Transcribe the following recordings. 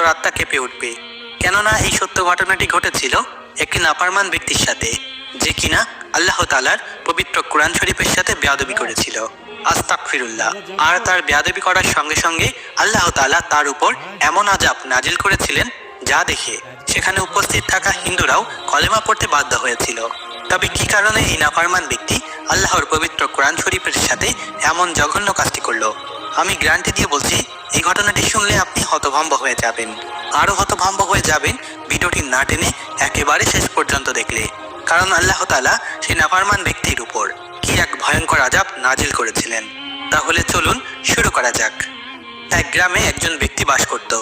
তোর আত্মা কেঁপে উঠবে। কেননা এই সত্য ঘটনাটি ঘটেছিল একটি নাপারমান ব্যক্তির সাথে, যে কিনা আল্লাহ তালার পবিত্র কোরআন শরীফের সাথে বেয়াদবি করেছিল। আস্তাক ফিরুল্লাহ আর তার বেয়াদবি করার সঙ্গে সঙ্গে আল্লাহ তালা তার উপর এমন আজাব নাজিল করেছিলেন, যা দেখে সেখানে উপস্থিত থাকা হিন্দুরাও কলেমা পড়তে বাধ্য হয়েছিল। তবে কি কারণে এই নাফারমান ব্যক্তি আল্লাহর পবিত্র কোরআন শরীফের সাথে এমন জঘন্য কাজটি করল? আমি গ্যারান্টি দিয়ে বলছি, এই ঘটনাটি শুনলে আপনি হতভম্ব হয়ে যাবেন। আরও হতভম্ব হয়ে যাবেন ভিডিওটি না টেনে একেবারে শেষ পর্যন্ত দেখলে। কারণ আল্লাহ তালা সেই নাফারমান ব্যক্তির উপর কি এক ভয়ঙ্কর আজাব নাজিল করেছিলেন। তাহলে চলুন শুরু করা যাক। এক গ্রামে একজন ব্যক্তি বাস করত,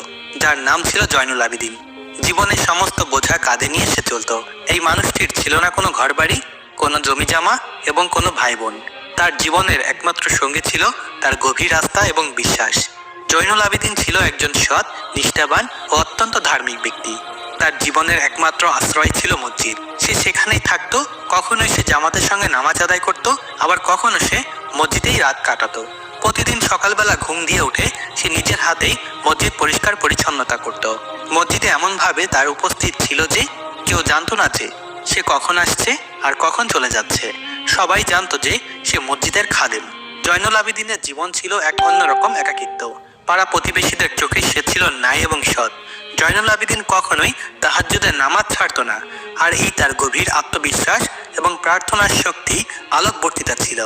যার নাম ছিল জয়নুল আবিদিন। জীবনের সমস্ত বোঝা কাঁধে নিয়ে সে চলতো। এই মানুষটির ছিল না কোনো ঘরবাড়ি, কোনো জমি জামা এবং কোনো ভাই বোন তার জীবনের একমাত্র সঙ্গী ছিল তার গভীর আস্থা এবং বিশ্বাস। জৈনুল আবেদিন ছিল একজন সৎ, নিষ্ঠাবান ও অত্যন্ত ধার্মিক ব্যক্তি। তার জীবনের একমাত্র আশ্রয় ছিল মসজিদ। সে সেখানেই থাকতো, কখনোই সে জামাতের সঙ্গে নামাজ আদায় করত, আবার কখনো সে মসজিদেই রাত কাটাতো। প্রতিদিন সকালবেলা ঘুম দিয়ে উঠে সে নিজের হাতেই মসজিদ পরিষ্কার পরিচ্ছন্নতা করত। মসজিদে এমনভাবে তার উপস্থিত ছিল যে, কেউ জানতো না যে, সে কখন আসছে আর কখন চলে যাচ্ছে। সবাই জানতো যে, সে মসজিদের খাদেম। জয়নুল আবেদিনের জীবন ছিল এক অন্যরকম একাকিত্ব। পাড়া প্রতিবেশীদের চোখে সে ছিল ন্যায় এবং সৎ। জয়নুল আবেদিন কখনোই তাহাজ্জুদের নামাজ ছাড়ত না, আর এই তার গভীর আত্মবিশ্বাস এবং প্রার্থনার শক্তি আলোকবর্তিতা ছিল।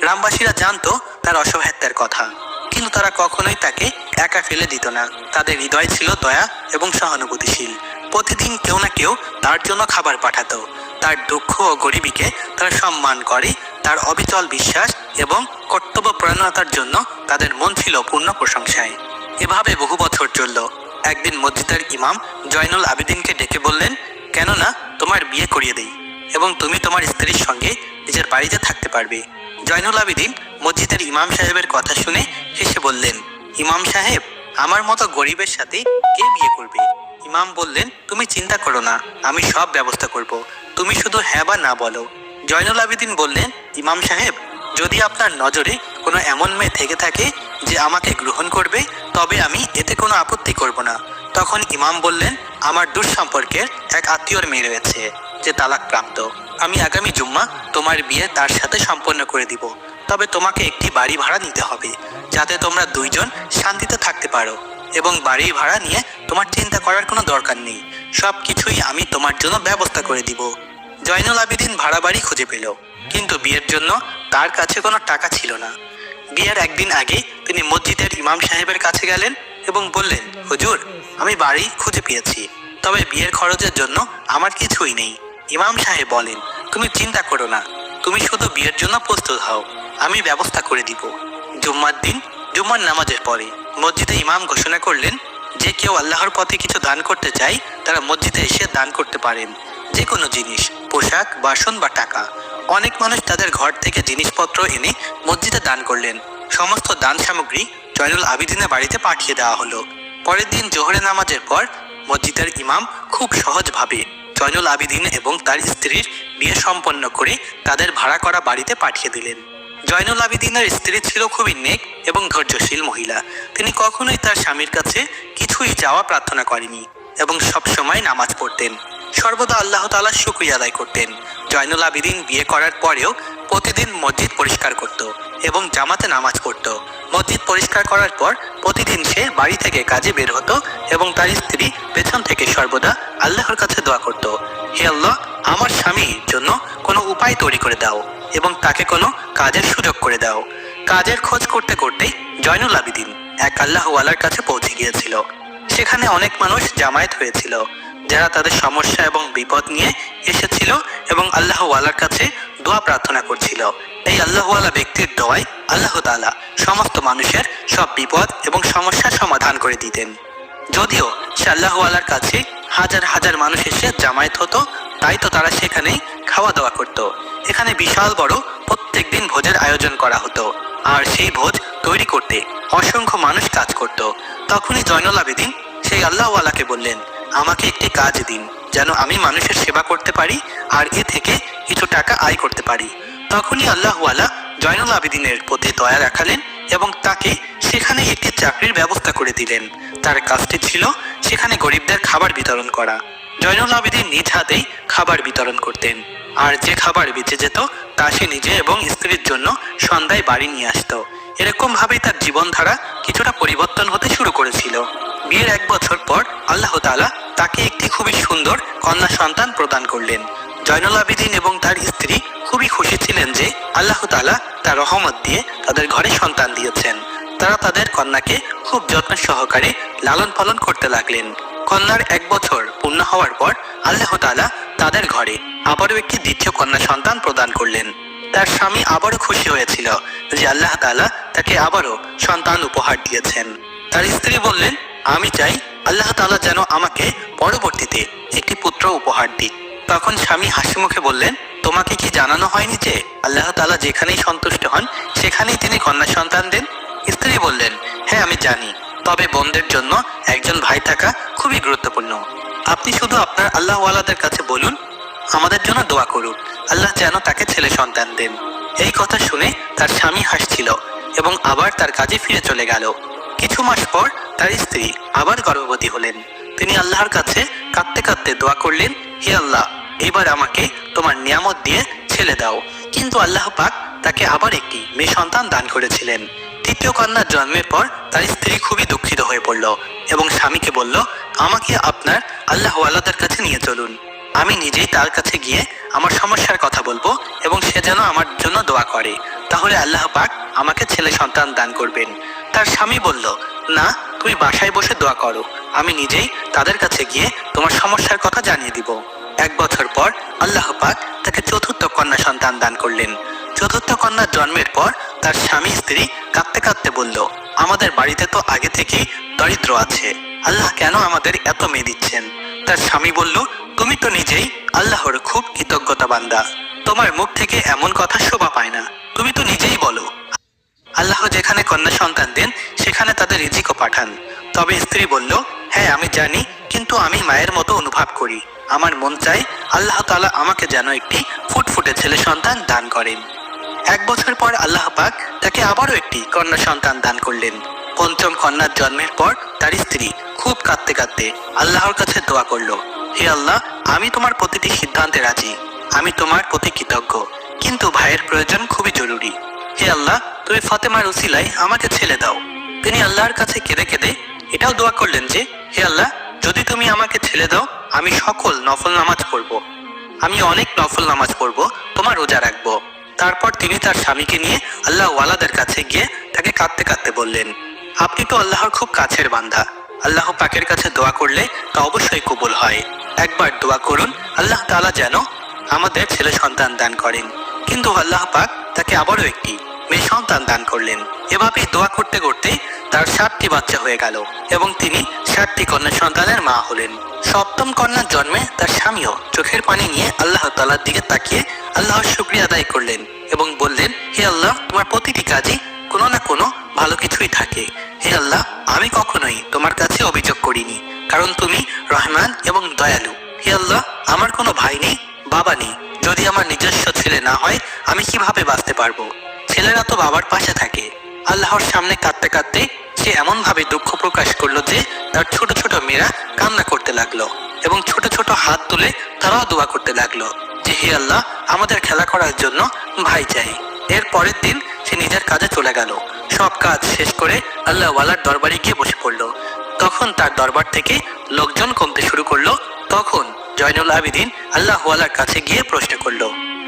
গ্রামবাসীরা জানতো তার অসহায়ত্বের কথা। কিন্তু তারা কখনোই তাকে একা ফেলে দিত না। তাদের হৃদয় ছিল দয়া এবং সহানুভূতিশীল। প্রতিদিন কেউ না কেউ তার জন্য খাবার পাঠাতো। তার দুঃখ ও গরিবীকে তারা সম্মান করে, তার অবিচল বিশ্বাস এবং কর্তব্য প্রণয়তার জন্য তাদের মন ছিল পূর্ণ প্রশংসায়। এভাবে বহু বছর চলল। একদিন মসজিদের ইমাম জয়নুল আবেদিনকে ডেকে বললেন, কেননা, তোমার বিয়ে করিয়ে দেই এবং তুমি তোমার স্ত্রীর সঙ্গে নিজের বাড়িতে থাকতে পারবে। জয়নুল আবেদিন মসজিদের ইমাম সাহেবের কথা শুনে হেসে বললেন, ইমাম সাহেব, আমার মতো গরিবের সাথে কে বিয়ে করবে? ইমাম বললেন, তুমি চিন্তা করো না, আমি সব ব্যবস্থা করব। তুমি শুধু হ্যাঁ বা না বলো। জয়নুল আবেদিন বললেন, ইমাম সাহেব, যদি আপনার নজরে কোনো এমন মেয়ে থেকে থাকে যে আমাকে গ্রহণ করবে, তবে আমি এতে কোনো আপত্তি করব না। তখন ইমাম বললেন, আমার দূর সম্পর্কের এক আত্মীয়র মেয়ে রয়েছে, যে তালাক প্রাপ্ত আমি আগামী জুম্মা তোমার বিয়ে তার সাথে সম্পন্ন করে দিব। তবে তোমাকে একটি বাড়ি ভাড়া নিতে হবে, যাতে তোমরা দুইজন শান্তিতে থাকতে পারো এবং বাড়ি ভাড়া নিয়ে তোমার চিন্তা করার কোনো দরকার নেই। সব কিছুই আমি তোমার জন্য ব্যবস্থা করে দিব। জয়নুল আবেদিন ভাড়া বাড়ি খুঁজে পেল, কিন্তু বিয়ের জন্য তার কাছে কোনো টাকা ছিল না। বিয়ের একদিন আগে তিনি মসজিদের ইমাম সাহেবের কাছে গেলেন এবং বললেন, হুজুর, আমি বাড়ি খুঁজে পেয়েছি, তবে বিয়ের খরচের জন্য আমার কিছুই নেই। ইমাম সাহেব বলেন তুমি চিন্তা করো না। তুমি শুধু বিয়ের জন্য প্রস্তুত হও। আমি ব্যবস্থা করে দিব। জুম্মার দিন, জুম্মার নামাজের পরে মসজিদে ইমাম ঘোষণা করলেন যে কেউ আল্লাহর পথে কিছু দান করতে চায়, তারা মসজিদে এসে দান করতে পারেন। যে কোনো জিনিস, পোশাক, বাসন বা টাকা। অনেক মানুষ তাদের ঘর থেকে জিনিসপত্র এনে মসজিদে দান করলেন। সমস্ত দান সামগ্রী জয়নুল আবিদিনের বাড়িতে পাঠিয়ে দেওয়া হলো। পরের দিন জোহরে নামাজের পর মসজিদের ইমাম খুব সহজভাবে জয়নুল আবিদিন এবং তার স্ত্রীর বিয়ে সম্পন্ন করে তাদের ভাড়া করা বাড়িতে পাঠিয়ে দিলেন। জয়নুল আবিদিনের স্ত্রী ছিল খুবই নেক এবং ধৈর্যশীল মহিলা। তিনি কখনোই তার স্বামীর কাছে কিছুই চাওয়া প্রার্থনা করেনি এবং সবসময় নামাজ পড়তেন। সর্বদা আল্লাহ তালা শুক্রিয়া আদায় করতেন। জয়নুল আবিদিন বিয়ে করার পরেও প্রতিদিন মসজিদ পরিষ্কার করত। এবং জামাতে নামাজ পড়ত। মসজিদ পরিষ্কার করার পর প্রতিদিন সে বাড়ি থেকে কাজে বের হতো এবং তার স্ত্রী পেছন থেকে সর্বদা আল্লাহর কাছে দোয়া করত। হে আল্লাহ, আমার স্বামীর জন্য কোনো উপায় তৈরি করে দাও এবং তাকে কোনো কাজের সুযোগ করে দাও। কাজের খোঁজ করতে করতে জয়নুল আবিদিন এক আল্লাহওয়ালার কাছে পৌঁছে গিয়েছিল। সেখানে অনেক মানুষ জামায়াত হয়েছিল। যারা তাদের সমস্যা এবং বিপদ নিয়ে এসেছিল এবং আল্লাহওয়ালার কাছে দোয়া প্রার্থনা করছিল। এই আল্লাহওয়ালা ব্যক্তির দোয়ায় আল্লাহ তাআলা সমস্ত মানুষের সব বিপদ এবং সমস্যার সমাধান করে দিতেন। যদিও সে আল্লাহওয়ালার কাছে হাজার হাজার মানুষ এসে জামায়াত হতো, তাই তো তারা সেখানেই খাওয়া দাওয়া করত। এখানে বিশাল বড় প্রত্যেক দিন ভোজের আয়োজন করা হতো। আর সেই ভোজ তৈরি করতে অসংখ্য মানুষ কাজ করত। তখনই জয়নুল আবেদিন সেই আল্লাহওয়ালাকে বললেন, আমাকে একটি কাজ দিন। যেন আমি মানুষের সেবা করতে পারি আর এ থেকে কিছু টাকা আয় করতে পারি। তখনই আল্লাহওয়ালা জয়নুল আবেদিনের প্রতি দয়া রাখালেন এবং তাকে সেখানে একটি চাকরির ব্যবস্থা করে দিলেন। তার কাজটি ছিল সেখানে গরিবদের খাবার বিতরণ করা। জয়নুল আবেদিন নিজ হাতেই খাবার বিতরণ করতেন। আর যে খাবার বেঁচে যেত, তা সে নিজে এবং স্ত্রীর জন্য সন্ধ্যায় বাড়ি নিয়ে আসতো। এরকম ভাবেই তার জীবনধারা কিছুটা পরিবর্তন হতে শুরু করেছিল। বিয়ের এক বছর পর আল্লাহ তাআলা তাকে একটি খুবই সুন্দর কন্যা সন্তান প্রদান করলেন। জয়নুল আবেদিন এবং তার স্ত্রী খুবই খুশি ছিলেন যে আল্লাহ তাআলা তার রহমত দিয়ে তাদের ঘরে সন্তান দিয়েছেন। তারা তাদের কন্যাকে খুব যত্ন সহকারে লালন পালন করতে লাগলেন। কন্যার এক বছর পূর্ণ হওয়ার পর আল্লাহ তাআলা তাদের ঘরে আবারও একটি দ্বিতীয় কন্যা সন্তান প্রদান করলেন। তার স্বামী আবারও খুশি হয়েছিল যে আল্লাহ তাআলা তাকে আবারও সন্তান উপহার দিয়েছেন। তার স্ত্রী বললেন, আমি চাই আল্লাহ তাআলা যেন আমাকে পরবর্তীতে একটি পুত্র উপহার দিক। তখন স্বামী হাসি মুখে বললেন, তোমাকে কি জানানো হয়নি যে আল্লাহ তাআলা যেখানেই সন্তুষ্ট হন, সেখানেই তিনি কন্যা সন্তান দেন? স্ত্রী বললেন হ্যাঁ আমি জানি। তবে বোনদের জন্য একজন ভাই থাকা খুবই গুরুত্বপূর্ণ। আপনি শুধু আপনার আল্লাহওয়ালাদের কাছে বলুন, আমাদের জন্য দোয়া করুক আল্লাহ যেন তাকে ছেলে সন্তান দেন। এই কথা শুনে তার স্বামী হাসছিল এবং আবার তার কাজে ফিরে চলে গেল। কিছু মাস পর তার স্ত্রী আবার গর্ভবতী হলেন। তিনি আল্লাহর কাছে কাঁদতে কাঁদতে দোয়া করলেন, হে আল্লাহ, এবার আমাকে তোমার নিয়ামত দিয়ে ছেলে দাও। কিন্তু আল্লাহ পাক তাকে আবার একটি মেয়ে সন্তান দান করেছিলেন। তৃতীয় কন্যার জন্মের পর তার স্ত্রী খুবই দুঃখিত হয়ে পড়ল এবং স্বামীকে বলল, আমাকে আপনার আল্লাহ আল্লাহদের কাছে নিয়ে চলুন। আমি নিজেই তার কাছে গিয়ে আমার সমস্যার কথা বলব এবং সে যেন আমার জন্য দোয়া করে। তাহলে আল্লাহ পাক আমাকে ছেলে সন্তান দান করবেন। তার স্বামী বলল, না, তুমি বাসায় বসে দোয়া করো। আমি নিজেই তাদের কাছে গিয়ে তোমার সমস্যার কথা জানিয়ে দিব। এক বছর পর আল্লাহ পাক তাকে চতুর্থ কন্যা সন্তান দান করলেন। চতুর্থ কন্যার জন্মের পর তার স্বামী স্ত্রী কাঁদতে কাঁদতে বলল, আমাদের বাড়িতে তো আগে থেকেই দরিদ্র আছে। আল্লাহ কেন আমাদের এত মেয়ে দিচ্ছেন? তার স্বামী বলল, তুমি তো নিজেই আল্লাহর খুব কৃতজ্ঞতা বান্দা। তোমার মুখ থেকে এমন কথা শোভা পায় না। তুমি তো নিজেই বলো। আল্লাহ যেখানে কন্যা সন্তান দেন, সেখানে তাদের রিজিকও পাঠান। তবে স্ত্রী বলল হ্যাঁ আমি জানি, কিন্তু আমি মায়ের মতো অনুভব করি। আমার মন চায় আল্লাহ তাআলা আমাকে যেন একটি ফুটফুটে ছেলে সন্তান দান করেন। এক বছর পর আল্লাহ পাক তাকে আবারও একটি কন্যা সন্তান দান করলেন। পঞ্চম কন্যার জন্মের পর তার স্ত্রী খুব কাঁদতে কাঁদতে আল্লাহর কাছে দোয়া করল, হে আল্লাহ, আমি তোমার প্রতিটি সিদ্ধান্তে রাজি। আমি তোমার প্রতি কৃতজ্ঞ, কিন্তু ভাইয়ের প্রয়োজন খুবই জরুরি। হে আল্লাহ, তুমি ফাতেমার উসিলায় আমাকে ছেলে দাও। তিনি আল্লাহর কাছে কেঁদে কেঁদে এটাও দোয়া করলেন যে, হে আল্লাহ, যদি তুমি আমাকে ছেলে দাও, আমি সকল নফল নামাজ পড়ব। আমি অনেক নফল নামাজ পড়ব, তোমার রোজা রাখব। তারপর তিনি তার স্বামীকে নিয়ে আল্লাহ ওয়ালাদের কাছে গিয়ে তাকে কাঁদতে কাঁদতে বললেন, আপনি তো আল্লাহর খুব কাছের বান্ধা আল্লাহ পাকের কাছে দোয়া করলে তা অবশ্যই কবুল হয়। একবার দোয়া করুন, আল্লাহ তাআলা যেন আমাদের ছেলে সন্তান দান করেন। কিন্তু আল্লাহ পাক তাকে আবারও একটি মেয়ে সন্তান দান করলেন। এভাবেই দোয়া করতে করতে তার সাতটি বাচ্চা হয়ে গেল এবং তিনি সাতটি কন্যা সন্তানের মা হলেন। সপ্তম কন্যার জন্মে তার স্বামীও চোখের পানি নিয়ে আল্লাহ তালার দিকে তাকিয়ে আল্লাহর শুক্রিয়া আদায় করলেন এবং বললেন, হে আল্লাহ, তোমার প্রতিটি কাজই কোনো না কোনো ভালো কিছুই থাকে। হে আল্লাহ, আমি কখনোই তোমার কাছে অভিযোগ করিনি, কারণ তুমি রহমান এবং দয়ালু। হে আল্লাহ, আমার কোনো ভাই নেই, বাবা নেই। যদি আমার নিজস্ব ছেলে না হয়, আমি কীভাবে বাঁচতে পারব? ছেলেরা তো বাবার পাশে থাকে। আল্লাহর সামনে কাঁদতে কাঁদতে সে এমন ভাবে দুঃখ প্রকাশ করল যে তার ছোট ছোট মেয়েরা কান্না করতে লাগল এবং ছোট ছোট হাত তুলে তারাও দোয়া করতে লাগল যে, হে আল্লাহ, আমাদের খেলা করার জন্য ভাই চাই। এর পরের দিন সে নিজের কাজে চলে গেল। সব কাজ শেষ করে আল্লাহ ওয়ালার দরবারে গিয়ে বসে পড়ল। তখন তার দরবার থেকে লোকজন কমতে শুরু করল। তখন জয়নুল আবেদিন আল্লাহ ওয়ালার কাছে গিয়ে প্রশ্ন করল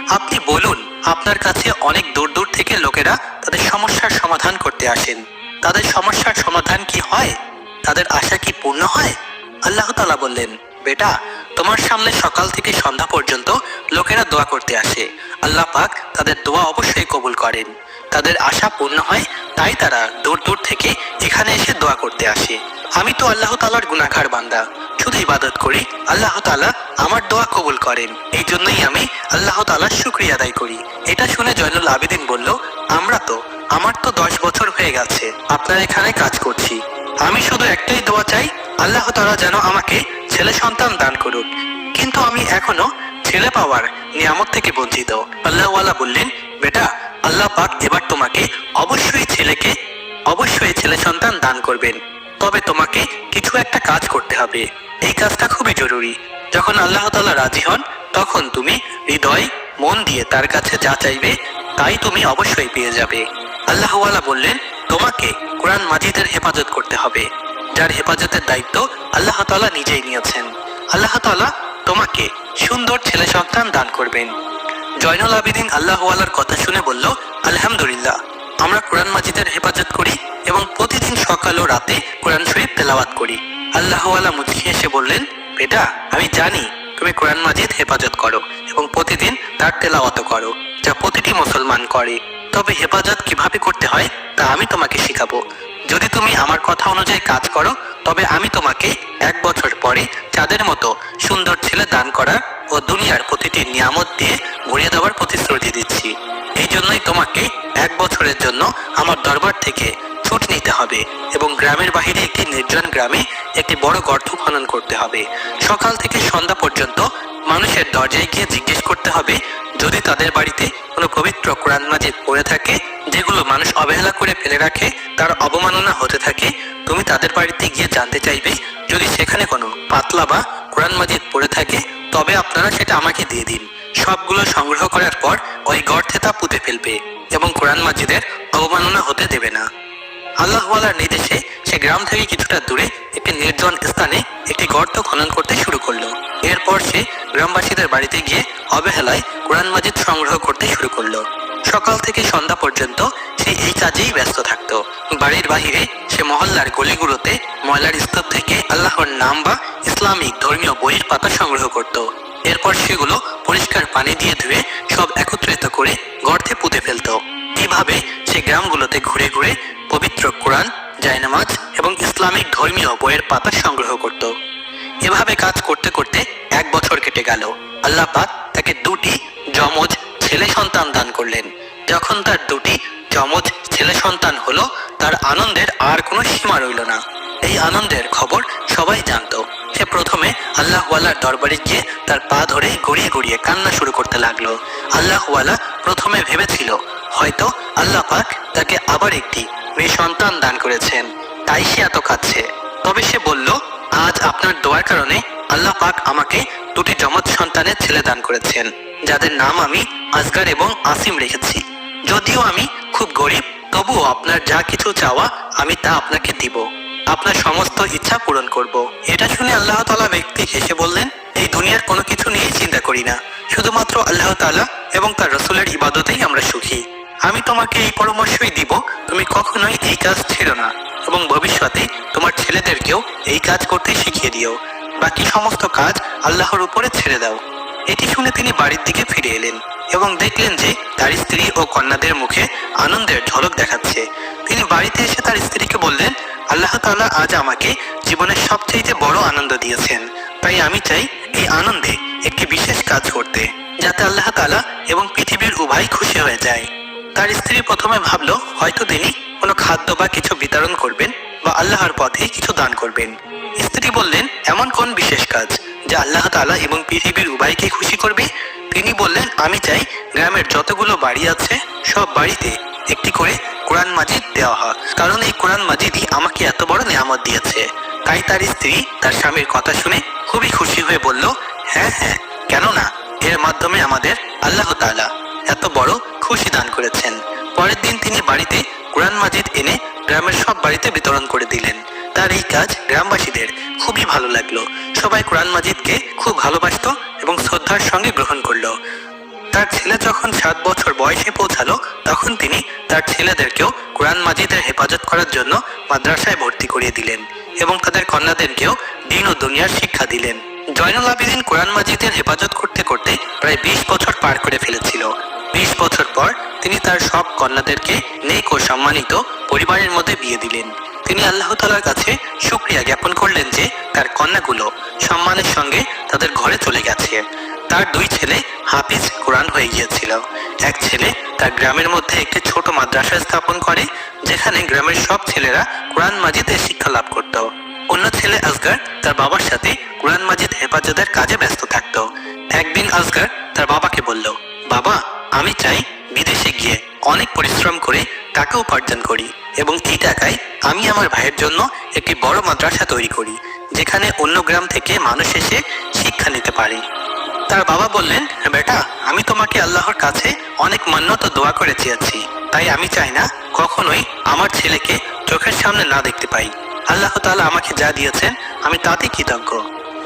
আপনি বলুন, আপনার কাছে অনেক দূর দূর থেকে লোকেরা তাদের সমস্যার সমাধান করতে আসেন। তাদের সমস্যার সমাধান কি হয়? তাদের আশা কি পূর্ণ হয়? আল্লাহ তালা বললেন, বেটা, তোমার সামনে সকাল থেকে সন্ধ্যা পর্যন্ত লোকেরা দোয়া করতে আসে। আল্লাহ পাক তাদের দোয়া অবশ্যই কবুল করেন। তাদের আশা পূর্ণ হয়, তাই তারা দূর দূর থেকে এখানে এসে দোয়া করতে আসে। আমি তো আল্লাহ তালার গুনাহগার বান্দা। শুধু ইবাদত করি, আল্লাহ তাআলা আমার দোয়া কবুল করেন। এই জন্যই আমি আল্লাহ তাআলার শুক্রিয়া আদায় করি। এটা শুনে জয়নুল আবেদিন বলল, আমরা তো, আমার তো দশ বছর হয়ে গেছে, আপনার এখানে কাজ করছি। আমি শুধু একটাই দোয়া চাই, আল্লাহ তালা যেন আমাকে ছেলে সন্তান দান করুক। কিন্তু আমি এখনও ছেলে পাওয়ার নিয়ামত থেকে বঞ্চিত। আল্লাহওয়ালা বললেন বেটা, আল্লাহ পাক এবার তোমাকে অবশ্যই ছেলেকে, অবশ্যই ছেলে সন্তান দান করবেন। তবে তোমাকে কিছু একটা কাজ করতে হবে। এই কাজটা খুবই জরুরি। যখন আল্লাহ তাআলা রাজি হন, তখন তুমি হৃদয়, মন দিয়ে তার কাছে যা চাইবে, তাই তুমি অবশ্যই পেয়ে যাবে। আল্লাহওয়ালা বললেন, তোমাকে কোরআন মাজিদের হেফাজত করতে হবে। যার হেফাজতের দায়িত্ব আল্লাহ তাআলা নিজেই নিয়েছেন। আল্লাহ তাআলা তোমাকে সুন্দর ছেলে সন্তান দান করবেন। জয়নুল আবিদিন আল্লাহওয়ালার কথা শুনে বলল, আলহামদুলিল্লাহ, আমরা কোরআন মাজিদের হেফাজত করি এবং প্রতিদিন সকাল ও রাতে কোরআন শরীফ তেলাওয়াত করি। আল্লাহওয়ালা মুচকি এসে বললেন, বেটা, আমি জানি তুমি কোরআন মাজিদ হেফাজত করো এবং প্রতিদিন তার তেলাওয়াত করো, যা প্রতিটি মুসলমান করে। তবে হেফাজত কীভাবে করতে হয় তা আমি তোমাকে শেখাবো। যদি তুমি আমার কথা অনুযায়ী কাজ করো, তবে আমি তোমাকে এক বছর পরে চাঁদের মতো সুন্দর ছেলে দান করার ও দুনিয়ার প্রতিটি নিয়ামত দিয়ে গড়িয়ে দেওয়ার প্রতিশ্রুতি দিচ্ছি। এই জন্যই তোমাকে এক বছরের জন্য আমার দরবার থেকে ছুট নিতে হবে এবং গ্রামের বাহিরে একটি নির্জন গ্রামে একটি বড় গর্ত খনন করতে হবে। সকাল থেকে সন্ধ্যা পর্যন্ত মানুষের দরজায় গিয়ে জিজ্ঞেস করতে হবে, যদি তাদের বাড়িতে কোনো পবিত্র কোরআন মাজিদ পড়ে থাকে, যেগুলো মানুষ অবহেলা করে ফেলে রাখে, তার অবমাননা হতে থাকে, তুমি তাদের বাড়িতে গিয়ে জানতে চাইবে, যদি সেখানে কোনো পাতলা বা কোরআন মাজিদ পড়ে থাকে, তবে আপনারা সেটা আমাকে দিয়ে দিন। সবগুলো সংগ্রহ করার পর ওই গর্তে তা পুঁতে ফেলবে এবং কোরআন মাজিদের অবমাননা হতে দেবে না। আল্লাহওয়ালার নির্দেশে সে গ্রাম থেকে কিছুটা দূরে একটি নির্জন স্থানে একটি গর্ত খনন করতে শুরু করল। এরপর সে গ্রামবাসীদের বাড়িতে গিয়ে অবহেলায় কোরআন মাজিদ সংগ্রহ করতে শুরু করল। সকাল থেকে সন্ধ্যা পর্যন্ত সে এই কাজেই ব্যস্ত থাকতো। বাড়ির বাহিরে সে মহল্লার গলিগুলোতে ময়লার স্তর থেকে আল্লাহর নাম বা ইসলামিক ধর্মীয় বইয়ের পাতা সংগ্রহ করত। এরপর সেগুলো পরিষ্কার পানি দিয়ে ধুয়ে সব একত্রিত করে গর্তে পুঁতে ফেলতো। এভাবে সে গ্রামগুলোতে ঘুরে ঘুরে পবিত্র কোরআন, জায়নামাজ এবং ইসলামিক ধর্মীয় বইয়ের পাতা সংগ্রহ করত। এভাবে কাজ করতে করতে এক বছর কেটে গেল। আল্লাহ পাক তাকে দুটি যমজ ছেলে সন্তান দান করলেন। যখন তার দুটি যমজ ছেলে সন্তান হলো, তার আনন্দের আর কোনো সীমা রইল না। এই আনন্দের খবর সবাই জানতো। আল্লাহওয়ালার দরবারে গিয়ে তার পা ধরে গড়িয়ে গড়িয়ে কান্না শুরু করতে লাগল। আল্লাহওয়ালা প্রথমে ভেবেছিল, হয়তো আল্লাহ পাক তাকে আবার একটি মেয়ে সন্তান দান করেছেন, তাই সে এত কাঁদছে। তবে সে বলল, আজ আপনার দোয়ার কারণে আল্লাহ পাক আমাকে দুটি জমজ সন্তানের ছেলে দান করেছেন, যাদের নাম আমি আজগার এবং আসিম রেখেছি। যদিও আমি খুব গরিব, তবুও আপনার যা কিছু চাওয়া আমি তা আপনাকে দিব। আপনার সমস্ত ইচ্ছা পূরণ করব। এটা শুনে আল্লাহ তালা ব্যক্তি হেসে বললেন, এই দুনিয়ার কোনো কিছু নিয়েই চিন্তা করি না। শুধুমাত্র আল্লাহ তালা এবং তার রসুলের ইবাদতেই আমরা সুখী। আমি তোমাকে এই পরামর্শই দিব, তুমি কখনোই এই কাজ ছেড়ো না এবং ভবিষ্যতে তোমার ছেলেদেরকেও এই কাজ করতে শিখিয়ে দিও। বাকি সমস্ত কাজ আল্লাহর উপরে ছেড়ে দাও। এটি শুনে তিনি বাড়ির দিকে ফিরে এলেন এবং দেখলেন যে তার স্ত্রী ও কন্যাদের মুখে আনন্দের ঝলক দেখাচ্ছে। তিনি বাড়িতে এসে তার স্ত্রীকে বললেন, আল্লাহ তাআলা আজ আমাকে জীবনের সবচেয়ে বড় আনন্দ দিয়েছেন। তাই আমি চাই এই আনন্দে একটি বিশেষ কাজ করতে, যাতে আল্লাহ তাআলা এবং পৃথিবীর উভয় খুশি হয়ে যায়। তার স্ত্রী প্রথমে ভাবলো, হয়তো তিনি কোনো খাদ্য বা কিছু বিতরণ করবেন বা আল্লাহর পথে কিছু দান করবেন। স্ত্রী বললেন, এমন কোন বিশেষ কাজ যা আল্লাহ তাআলা এবং পৃথিবীর উভয়কে খুশি করবে? তিনি বললেন, আমি চাই গ্রামের যতগুলো বাড়ি আছে, সব বাড়িতে একটি করে কোরআন মাজিদ দেওয়া হয় কারণ এই কোরআন মাজিদই আমাকে এত বড় নিয়ামত দিয়েছে। তাই তার স্ত্রী তার স্বামীর কথা শুনে খুবই খুশি হয়ে বলল হ্যাঁ হ্যাঁ কেন না এর মাধ্যমে আমাদের আল্লাহ তাআলা এত বড় খুশি দান করেছেন। পরের দিন তিনি বাড়িতে কোরআন মাজিদ এনে গ্রামের সব বাড়িতে বিতরণ করে দিলেন। তার এই কাজ গ্রামবাসীদের খুবই ভালো লাগল। সবাই কোরআন মাজিদকে খুব ভালোবাসতো এবং শ্রদ্ধার সঙ্গে গ্রহণ করল। তার ছেলে যখন সাত বছর বয়সে পৌঁছালো, তখন তিনি তার ছেলেদেরকেও কোরআন মাজিদের হেফাজত করার জন্য মাদ্রাসায় ভর্তি করিয়ে দিলেন এবং তাদের কন্যাদেরকেও দিন ও দুনিয়ার শিক্ষা দিলেন। জয়নুল আবেদিন কোরআন মাজিদের হেফাজত করতে করতে প্রায় বিশ বছর পার করে ফেলেছিল। বিশ বছর পর তিনি তার সব কন্যাদেরকে নেক ও সম্মানিত পরিবারের মধ্যে বিয়ে দিলেন। তিনি আল্লাহ তালার কাছে শুক্রিয়া জ্ঞাপন করলেন যে তার কন্যাগুলো সম্মানের সঙ্গে তাদের ঘরে চলে গেছে। তার দুই ছেলে হাফিজ কোরআন হয়ে গিয়েছিল। এক ছেলে তার গ্রামের মধ্যে একটি ছোট মাদ্রাসা স্থাপন করে, যেখানে গ্রামের সব ছেলেরা কোরআন মাজিদের শিক্ষা লাভ করত। অন্য ছেলে আসগার তার বাবার সাথে কোরআন মাজিদ হেফাজতের কাজে ব্যস্ত থাকতো। একদিন আসগার তার বাবাকে বলল বাবা, আমি চাই বিদেশে গিয়ে অনেক পরিশ্রম করে টাকা উপার্জন করি এবং এই টাকায় আমি আমার ভাইয়ের জন্য একটি বড় মাদ্রাসা তৈরি করি, যেখানে অন্য গ্রাম থেকে মানুষ এসে শিক্ষা নিতে পারে। তার বাবা বললেন, বেটা, আমি তোমাকে আল্লাহর কাছে অনেক মান্যত দোয়া করে চেয়েছি, তাই আমি চাই না কখনোই আমার ছেলেকে চোখের সামনে না দেখতে পাই। আল্লাহ তাআলা আমাকে যা দিয়েছেন, আমি তাতে কৃতজ্ঞ।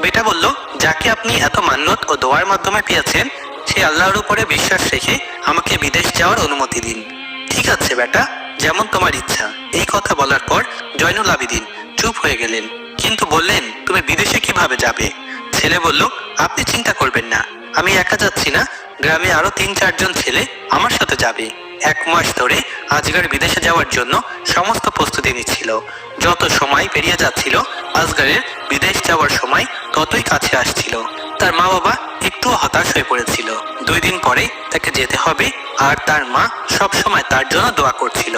বেটা বলল, যাকে আপনি এত মান্যত ও দোয়ার মাধ্যমে পেয়েছেন সে আল্লাহর উপরে বিশ্বাস রেখে আমাকে বিদেশ যাওয়ার অনুমতি দিন। ঠিক আছে, বেটা, যেমন তোমার ইচ্ছা। এই কথা বলার পর জয়নুল আবিদিন চুপ হয়ে গেলেন। কিন্তু বললেন, তুমি বিদেশে কীভাবে যাবে? ছেলে বলল, আপনি চিন্তা করবেন না। আমি একা যাচ্ছি না। গ্রামে আরও তিন চারজন ছেলে আমার সাথে যাবে। এক মাস ধরে আজগার বিদেশে যাওয়ার জন্য সমস্ত প্রস্তুতি নিচ্ছিল। যত সময় পেরিয়ে যাচ্ছিল, আজগারের বিদেশ যাওয়ার সময় ততই কাছে আসছিল। তার মা বাবা একটু হতাশ হয়ে পড়েছিল। দুই দিন পরে তাকে যেতে হবে আর তার মা সব সময় তার জন্য দোয়া করছিল।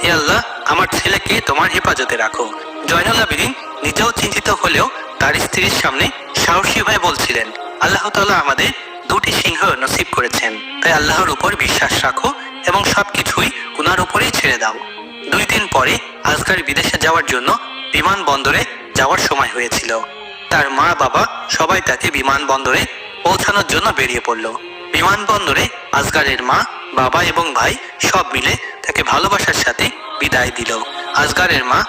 হে আল্লাহ, আমার ছেলেকে তোমার হেফাজতে রাখো। জয়নুল আবেদিন নিজেও চিন্তিত হলেও তার স্ত্রীর সামনে সাহসী হয়ে বলছিলেন, আল্লাহ তাআলা আমাদের দুটি সিংহ নসিব করেছেন। তাই আল্লাহর উপর বিশ্বাস রাখো এবং সবকিছুই উনার উপরেই ছেড়ে দাও। দুই দিন পরে আজগার বিদেশে যাওয়ার জন্য বিমানবন্দরে যাওয়ার সময় হয়েছিল। তার মা বাবা সবাই তাকে বিমানবন্দরে পৌঁছানোর জন্য বেরিয়ে পড়ল। বিমানবন্দরে আজগারের মা, বাবা এবং ভাই সব মিলে তাকে ভালোবাসার সাথে বিদায় দিল। আজগারের মা